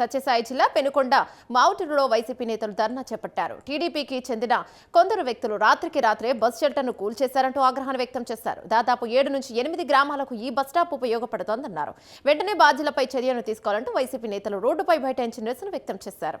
సత్యసాయి జిల్లా పెనుకొండ మావుటూరులో వైసీపీ నేతలు ధర్నా చేపట్టారు టీడీపీకి చెందిన కొందరు వ్యక్తులు రాత్రికి రాత్రే బస్ షెల్టర్ను కూల్చేశారంటూ ఆగ్రహాన్ని వ్యక్తం చేశారు దాదాపు ఏడు నుంచి ఎనిమిది గ్రామాలకు ఈ బస్ స్టాప్ ఉపయోగపడుతోందన్నారు వెంటనే బాధ్యులపై చర్యలు తీసుకోవాలంటూ వైసీపీ నేతలు రోడ్డుపై బైఠాయించి నిరసన వ్యక్తం చేశారు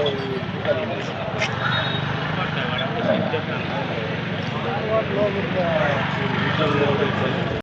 Thank you.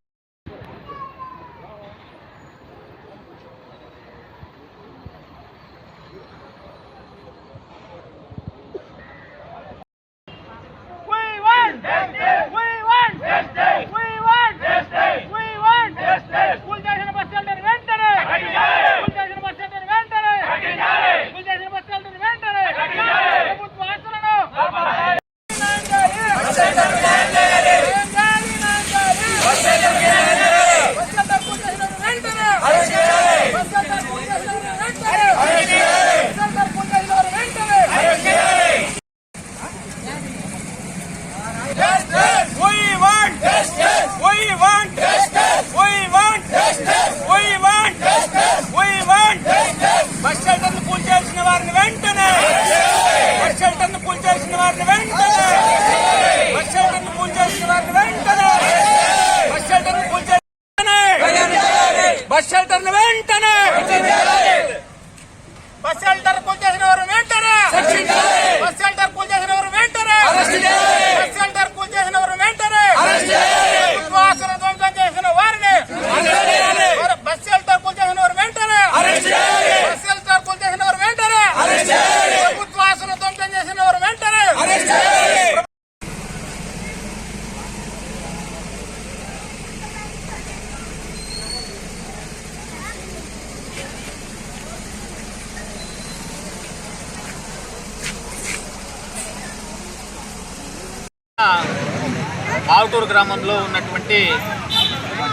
ఆవుటూరు గ్రామంలో ఉన్నటువంటి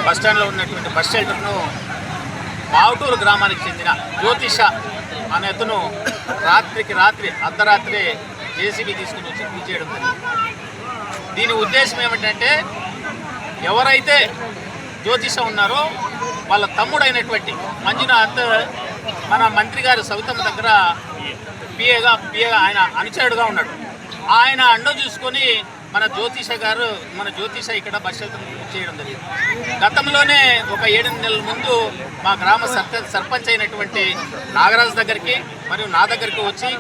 బస్ స్టాండ్లో ఉన్నటువంటి బస్ షెల్టర్ను ఆవుటూరు గ్రామానికి చెందిన జ్యోతిష అనే అతను రాత్రికి రాత్రి అర్ధరాత్రి జేసీబీ తీసుకుని వచ్చి కూల్చేయడం జరిగింది. దీని ఉద్దేశం ఏమిటంటే ఎవరైతే జ్యోతిష ఉన్నారో వాళ్ళ తమ్ముడైనటువంటి మంజునాథ్ మన మంత్రి గారు సవితమ్మ దగ్గర పిఏగా పిఏగా ఆయన అనుచరుడుగా ఉన్నాడు. ఆయన అండ చూసుకొని మన జ్యోతిష గారు మన జ్యోతిష ఇక్కడ బస్ చేయడం జరిగింది. గతంలోనే ఒక ఏడు నెలల ముందు మా గ్రామ సర్పంచ్ సర్పంచ్ అయినటువంటి నాగరాజు దగ్గరికి మరియు నా దగ్గరికి వచ్చి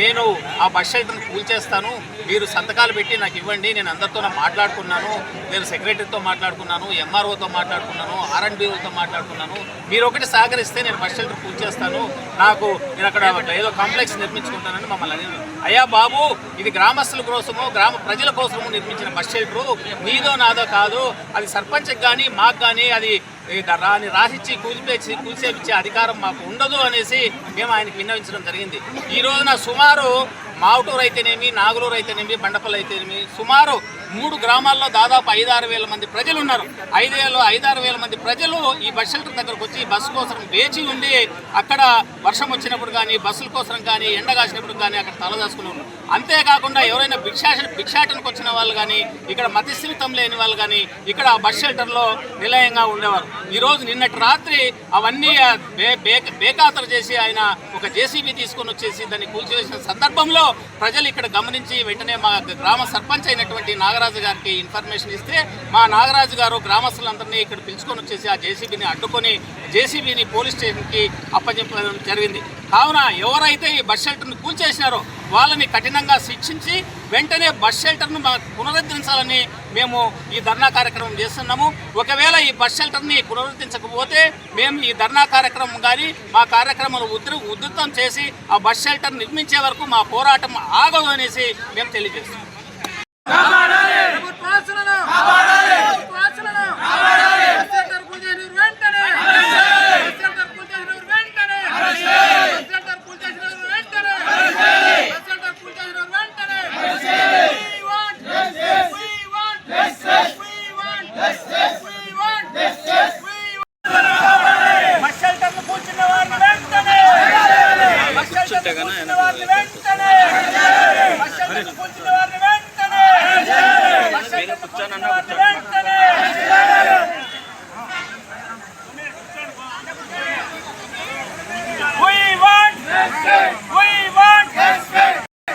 నేను ఆ బస్ షెల్టర్ని కూల్చేస్తాను మీరు సంతకాలు పెట్టి నాకు ఇవ్వండి నేను అందరితో మాట్లాడుకున్నాను నేను సెక్రటరీతో మాట్లాడుకున్నాను ఎంఆర్ఓతో మాట్లాడుకున్నాను ఆర్ఎండ్బీఓతో మాట్లాడుకున్నాను మీరు ఒకటి సహకరిస్తే నేను బస్ షెల్టర్ కూల్చేస్తాను నాకు నేను అక్కడ ఏదో కాంప్లెక్స్ నిర్మించుకుంటానని మమ్మల్ని అడిగారు. అయ్యా బాబు ఇది గ్రామస్తుల కోసము గ్రామ ప్రజల కోసము నిర్మించిన బస్ షెల్టరు నీదో నాదో కాదు అది సర్పంచ్కి కానీ మాకు కానీ అది రాని రాసిచ్చి కూల్చేసి కూల్చేపించే అధికారం మాకు ఉండదు అనేసి మేము ఆయనకి విన్నవించడం జరిగింది. ఈ రోజున సుమారు మావుటూరు అయితేనేమి నాగులూరు అయితేనేమి బండపల్లి అయితేనేమి సుమారు మూడు గ్రామాల్లో దాదాపు ఐదారు వేల మంది ప్రజలు ఉన్నారు. ఐదు ఐదేళ్ళు ఐదారు వేల మంది ప్రజలు ఈ బస్ షెల్టర్ దగ్గరకు వచ్చి బస్సు కోసం వేచి ఉండి అక్కడ వర్షం వచ్చినప్పుడు కానీ బస్సుల కోసం కానీ ఎండ కాసినప్పుడు కానీ అక్కడ తలదాచుకున్నారు అంతేకాకుండా ఎవరైనా భిక్షాట భిక్షాటనకు వచ్చిన వాళ్ళు కానీ ఇక్కడ మతిస్థిమితం లేని వాళ్ళు కానీ ఇక్కడ బస్ షెల్టర్లో నిలయంగా ఉండేవారు. ఈరోజు నిన్నటి రాత్రి అవన్నీ ఆ, బే- బేఖాతరు చేసి ఆయన ఒక జేసీబీ తీసుకొని వచ్చేసి దాన్ని కూల్చివేసిన సందర్భంలో ప్రజలు ఇక్కడ గమనించి వెంటనే మా గ్రామ సర్పంచ్ అయినటువంటి నాగరాజు గారికి ఇన్ఫర్మేషన్ ఇస్తే మా నాగరాజు గారు గ్రామస్తులందరినీ ఇక్కడ పిలుచుకొని వచ్చేసి ఆ జేసీబీని అడ్డుకొని జేసీబీని పోలీస్ స్టేషన్కి అప్పచెప్పడం జరిగింది. కావున ఎవరైతే ఈ బస్ షెల్టర్ను కూల్చేసినారో వాళ్ళని కఠినంగా శిక్షించి వెంటనే బస్ షెల్టర్ను పునరుద్ధరించాలని మేము ఈ ధర్నా కార్యక్రమం చేస్తున్నాము. ఒకవేళ ఈ బస్ షెల్టర్ని పునరుద్ధరించకపోతే మేము ఈ ధర్నా కార్యక్రమం కానీ మా కార్యక్రమాలు ఉధృ ఉధృతం చేసి ఆ బస్ షెల్టర్ నిర్మించే వరకు మా పోరాటం ఆగదు అనేసి మేము తెలియజేస్తున్నాం. బస్ షెల్టర్ను